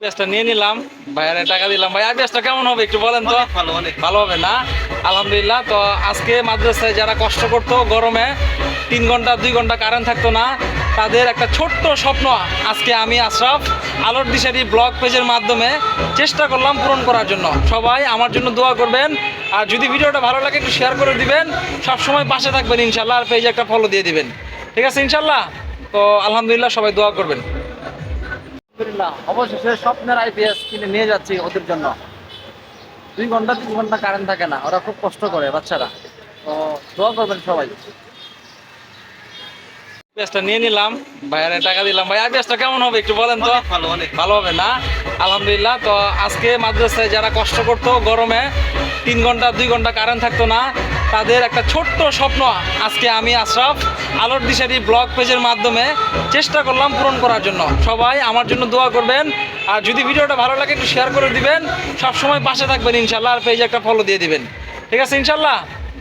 পেঁয়াজটা নিয়ে নিলাম। ভাইয়ারে টাকা দিলাম। ভাই পেঁয়াজটা কেমন হবে একটু বলেন তো? ভালো, অনেক। ভালো হবে না? আলহামদুলিল্লাহ তো আজকে মাদ্রাসায় যারা কষ্ট করতো গরমে তিন ঘণ্টা দুই ঘণ্টা কারেন্ট থাকতো না তাদের একটা ছোট্ট স্বপ্ন আজকে আমি আশরাফ আলোর দিশারি ব্লগ পেজের মাধ্যমে চেষ্টা করলাম পূরণ করার জন্য। সবাই আমার জন্য দোয়া করবেন। আর যদি ভিডিওটা ভালো লাগে একটু শেয়ার করে দিবেন। সবসময় পাশে থাকবেন ইনশাল্লাহ আর পেজে একটা ফলো দিয়ে দিবেন। ঠিক আছে ইনশাল্লাহ তো আলহামদুলিল্লাহ সবাই দোয়া করবেন। আলহামদুলিল্লাহ অবশেষে স্বপ্নের আইপিএস কিনে নিয়ে যাচ্ছি ওদের জন্য। দুই ঘণ্টা তিন ঘণ্টা কারেন্ট থাকে না ওরা খুব কষ্ট করে বাচ্চারা। তো দোয়া করবেন সবাই। নিয়ে নিলাম ভাইয়ারে টাকা দিলাম। ভাই পেঁয়াজটা কেমন হবে একটু বলেন তো? ভালো, অনেক। ভালো হবে না? আলহামদুলিল্লাহ তো আজকে মাদ্রাসায় যারা কষ্ট করতো গরমে তিন ঘণ্টা দুই ঘণ্টা কারেন্ট থাকতো না। তাদের একটা ছোট্ট স্বপ্ন আজকে আমি আশরাফ আলোর দিশারি ব্লগ পেজের মাধ্যমে চেষ্টা করলাম পূরণ করার জন্য। সবাই আমার জন্য দোয়া করবেন। আর যদি ভিডিওটা ভালো লাগে, একটু শেয়ার করে দিবেন। সবসময় পাশে থাকবেন ইনশাল্লাহ আর পেজে একটা ফলো দিয়ে দিবেন। ঠিক আছে ইনশাল্লাহ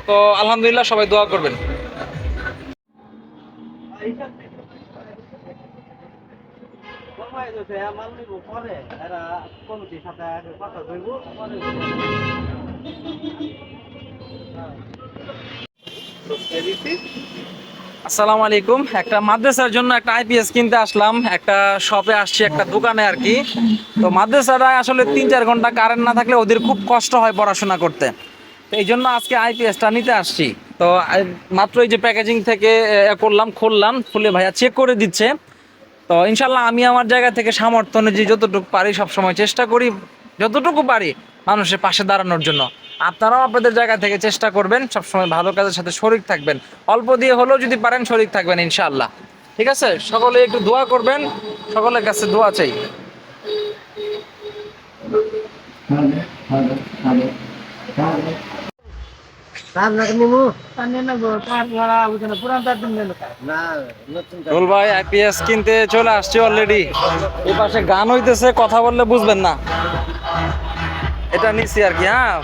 তো আলহামদুলিল্লাহ সবাই দোয়া করবেন। আসসালামু আলাইকুম। একটা মাদ্রাসার জন্য একটা আইপিএস কিনতে আসলাম। একটা শপে আসছি, একটা দোকানে আর কি। তো মাদ্রাসাটা আসলে তিন চার ঘণ্টা কারেন্ট না থাকলে ওদের খুব কষ্ট হয় পড়াশোনা করতে। এই জন্য আজকে আইপিএসটা নিতে আসছি। তো মাত্র এই যে প্যাকেজিং থেকে করলাম, খুললাম, খুলে ভাইয়া চেক করে দিচ্ছে। তো ইনশাল্লাহ আমি আমার জায়গা থেকে সামর্থ্য অনুযায়ী যতটুকু পারি সবসময় চেষ্টা করি। যতটুকু পারি মানুষের পাশে দাঁড়ানোর জন্য। আপনারাও আপনাদের জায়গা থেকে চেষ্টা করবেন সবসময় ভালো কাজের সাথে শরিক থাকবেন। অল্প দিয়ে হলেও যদি পারেন শরিক থাকবেন ইনশাআল্লাহ। ঠিক আছে? সকলে একটু দোয়া করবেন সকলের কাছে দোয়া চাই। রুল ভাই আইপিএস কিনতে চলে আসছে অলরেডি এই পাশে গান হইতেছে কথা বললে বুঝবেন না। এটা নিচ্ছি আর কি হ্যাঁ।